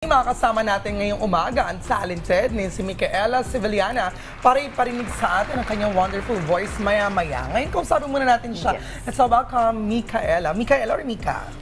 Makakasama natin ngayong umaga ang talented ni si Micaela Sevillana para iparinig sa atin ang kanyang wonderful voice maya-maya. Ngayon, kausapin muna natin siya. Let's welcome Micaela. Micaela or Mika?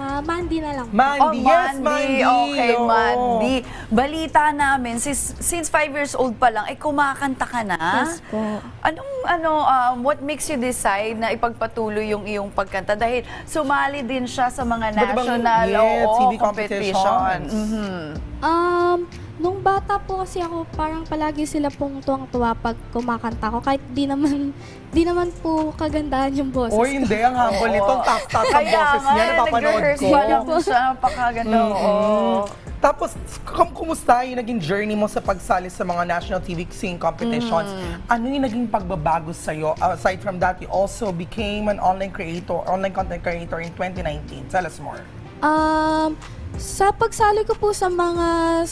Ah, Mandy na lang. Mandy, yes, Mandy. Okay, Oo. Mandy. Balita namin, since, since five years old pa lang, ay kumakanta ka na? Yes po. Anong, ano, um, what makes you decide na ipagpatuloy yung iyong pagkanta? Dahil sumali din siya sa mga Iba't ibang, national yes, oo, TV competition. competitions. Mhm. Um, nung bata po kasi ako, parang palagi sila pong tuwang-tuwa pag kumakanta ko. Kahit di naman, di naman po kagandahan yung boses. O hindi, ang humble Oo. nito. Tak-tak ang Kaya boses nga, niya. Napapanood nag-rehearse ko. pa lang po siya. Napakaganda. oo. Tapos, kum- kumusta yung naging journey mo sa pagsali sa mga national TV singing competitions? Mm. Ano yung naging pagbabago sa'yo? Aside from that, you also became an online creator, online content creator in 2019. Tell us more. Um, sa pagsali ko po sa mga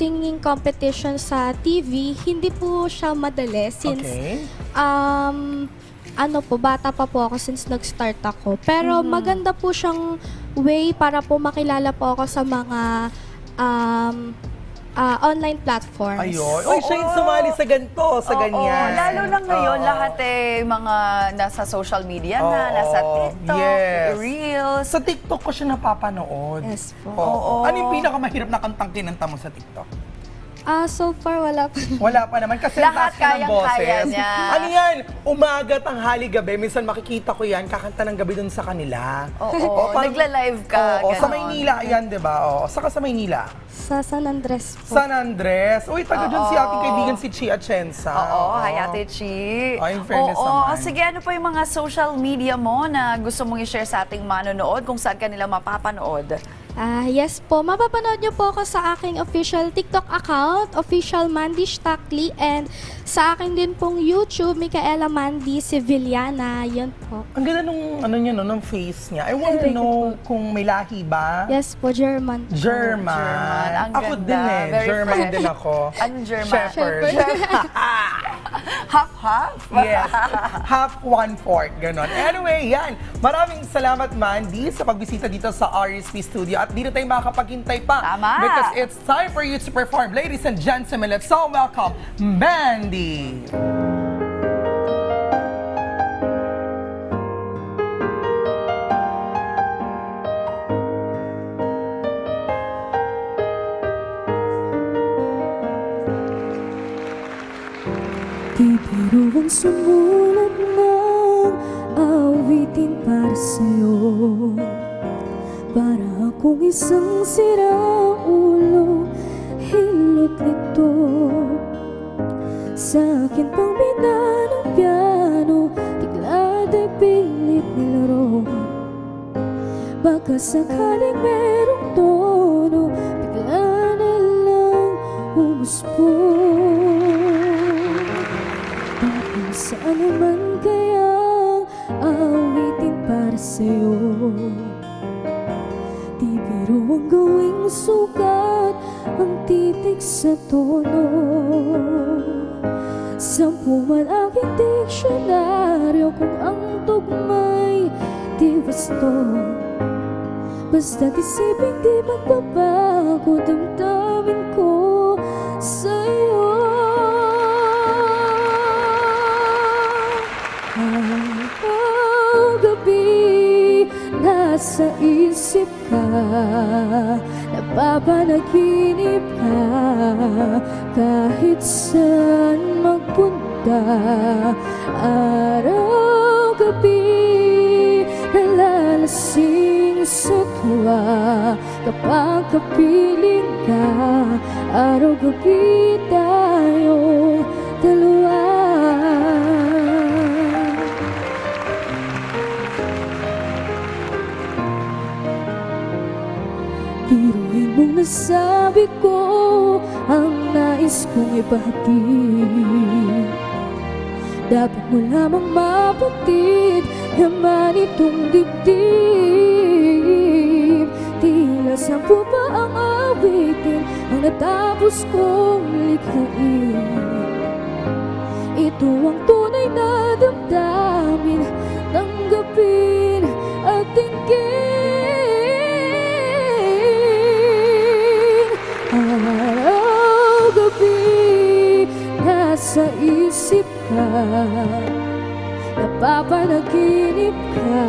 singing competition sa TV, hindi po siya madali since Okay. um, ano po, bata pa po ako since nag-start ako. Pero maganda po siyang way para po makilala po ako sa mga um, ah, online platforms. Ayun. Oy, siya yung sumali sa ganito, sa Oo, ganyan. lalo na ngayon, Oo. lahat eh, mga nasa social media na, Oo, nasa TikTok, yes. Reels. Sa TikTok ko siya napapanood. Yes po. Oo. Oo. Ano yung pinakamahirap na kantang kinanta mo sa TikTok? Ah, so far wala pa. Wala pa naman kasi Lahat taas ka ng kayang-kaya boses. niya. Ano yan? Umaga, tanghali, gabi. Minsan makikita ko yan, kakanta ng gabi dun sa kanila. Oo, parang- nagla-live ka, Oo, sa ganon. Maynila yan, di ba? Oo, saka sa Maynila. Sa San Andres po. San Andres. Uy, taga dun si ating kaibigan si Chia Chensa. Oo, hi Ate Chi. Oh, in fairness Oo, naman. sige, ano pa yung mga social media mo na gusto mong i-share sa ating manonood kung saan ka nila mapapanood? Ah, yes po. Mapapanood niyo po ako sa aking official TikTok account, official Mandy Stackley, and sa akin din pong YouTube, Micaela Mandy Sevillana. Yun po. Ang ganda nung, ano niya, no, nung face niya. I want to know kung may lahi ba? Yes po, German. po. German. German. Ang Ako ganda. din eh. Very German fresh. din ako. Anong German? Shepherd. Half-half? yes. Half, one fourth. Ganon. Anyway, yan. Maraming salamat, Mandy, sa pagbisita dito sa RSP Studio. At dito tayo makakapaghintay pa. Tama. Because it's time for you to perform. Ladies and gentlemen, let's all welcome Mandy. Di ang sumulat ng awitin para sa'yo. Para akong isang sirang ulo Hilot nito. Sa akin pang bida ng piano Bigla di pilit nilaro Baka sakaling merong tono Bigla na lang umuspo Saan naman kaya awitin para sa'yo? Di biro ang gawing sukat Ang titik sa tono. Sampu man aking diksyonaryo Kung ang tugmay di basto. Basta't isipin di magbabago Damdamin Nasa isip ka Napapanaginip ka. Kahit saan magpunta Araw-gabi Nalalasing sa tuwa. Kapag kapiling ka Araw-gabi tayong Nasabi ko Ang nais kong ipahatid Dapat mo lamang mapatid Yaman itong dibdib. Tila sampu pa ang awitin Ang natapos kong likhain. Ito ang tunay na damdamin Tanggapin at tingin Napapanaginip ka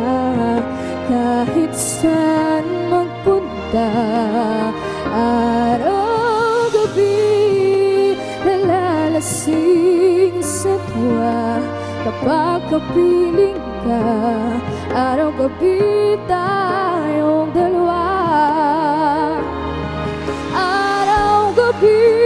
Kahit saan magpunta. Araw-gabi Nalalasing sa tuwa. Kapag kapiling ka Araw-gabi tayong dalawa. Araw-gabi tayong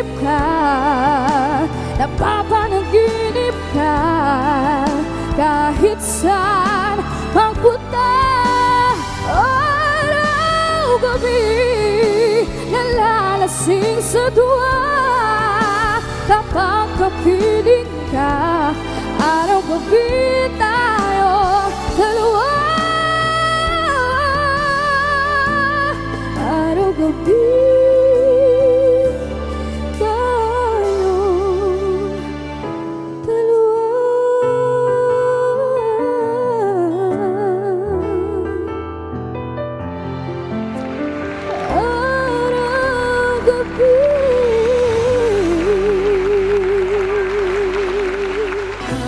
isip ka Napapanaginip ka Kahit saan magpunta. Araw-gabi Nalalasing sa duwa. Kapag kapiling ka Araw-gabi tayo dalawa